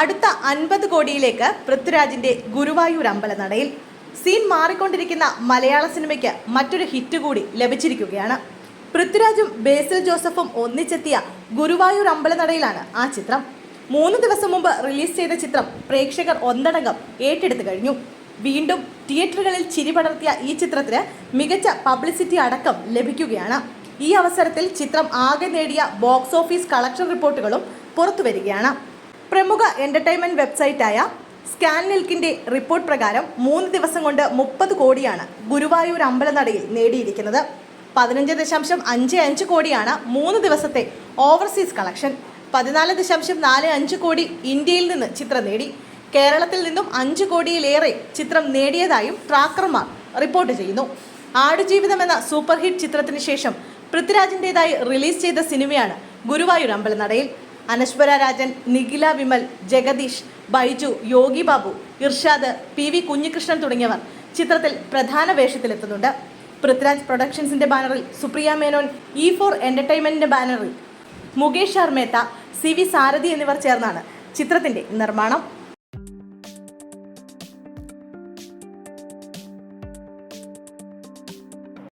അടുത്ത അൻപത് കോടിയിലേക്ക് പൃഥ്വിരാജിന്റെ ഗുരുവായൂർ അമ്പലനടയിൽ. സീൻ മാറിക്കൊണ്ടിരിക്കുന്ന മലയാള സിനിമയ്ക്ക് മറ്റൊരു ഹിറ്റ് കൂടി ലഭിച്ചിരിക്കുകയാണ്. പൃഥ്വിരാജും ബേസിൽ ജോസഫും ഒന്നിച്ചെത്തിയ ഗുരുവായൂർ അമ്പലനടയിലാണ് ആ ചിത്രം. മൂന്ന് ദിവസം മുമ്പ് റിലീസ് ചെയ്ത ചിത്രം പ്രേക്ഷകർ ഒന്നടങ്കം ഏറ്റെടുത്തു കഴിഞ്ഞു. വീണ്ടും തിയേറ്ററുകളിൽ ചിരി പടർത്തിയ ഈ ചിത്രത്തിന് മികച്ച പബ്ലിസിറ്റി അടക്കം ലഭിക്കുകയാണ്. ഈ അവസരത്തിൽ ചിത്രം ആകെ നേടിയ ബോക്സ് ഓഫീസ് കളക്ഷൻ റിപ്പോർട്ടുകളും പുറത്തുവരികയാണ്. പ്രമുഖ എന്റർടൈൻമെന്റ് വെബ്സൈറ്റായ സ്കാൻ നിൽക്കിന്റെ റിപ്പോർട്ട് പ്രകാരം മൂന്ന് ദിവസം കൊണ്ട് മുപ്പത് കോടിയാണ് ഗുരുവായൂർ അമ്പലനടയിൽ നേടിയിരിക്കുന്നത്. പതിനഞ്ച് ദശാംശം അഞ്ച് അഞ്ച് കോടിയാണ് മൂന്ന് ദിവസത്തെ ഓവർസീസ് കളക്ഷൻ പതിനാല് ദശാംശം നാല് അഞ്ച് കോടി ഇന്ത്യയിൽ നിന്ന് ചിത്രം നേടി. കേരളത്തിൽ നിന്നും അഞ്ച് കോടിയിലേറെ ചിത്രം നേടിയതായും ട്രാക്കർമാർ റിപ്പോർട്ട് ചെയ്യുന്നു. ആടുജീവിതം എന്ന സൂപ്പർ ഹിറ്റ് ചിത്രത്തിന് ശേഷം പൃഥ്വിരാജിന്റെതായി റിലീസ് ചെയ്ത സിനിമയാണ് ഗുരുവായൂർ അമ്പലനടയിൽ. അനശ്വര രാജൻ നിഖില വിമൽ ജഗദീഷ് ബൈജു യോഗി ബാബു ഇർഷാദ് പി വി കുഞ്ഞികൃഷ്ണൻ തുടങ്ങിയവർ ചിത്രത്തിൽ പ്രധാന വേഷത്തിലെത്തുന്നുണ്ട്. പൃഥ്വിരാജ് പ്രൊഡക്ഷൻസിന്റെ ബാനറിൽ സുപ്രിയ മേനോൻ ഇ ഫോർ എന്റർടൈൻമെന്റിന്റെ ബാനറിൽ Mukesh R Mehta C V Sarathi എന്നിവർ ചേർന്നാണ് ചിത്രത്തിന്റെ നിർമ്മാണം.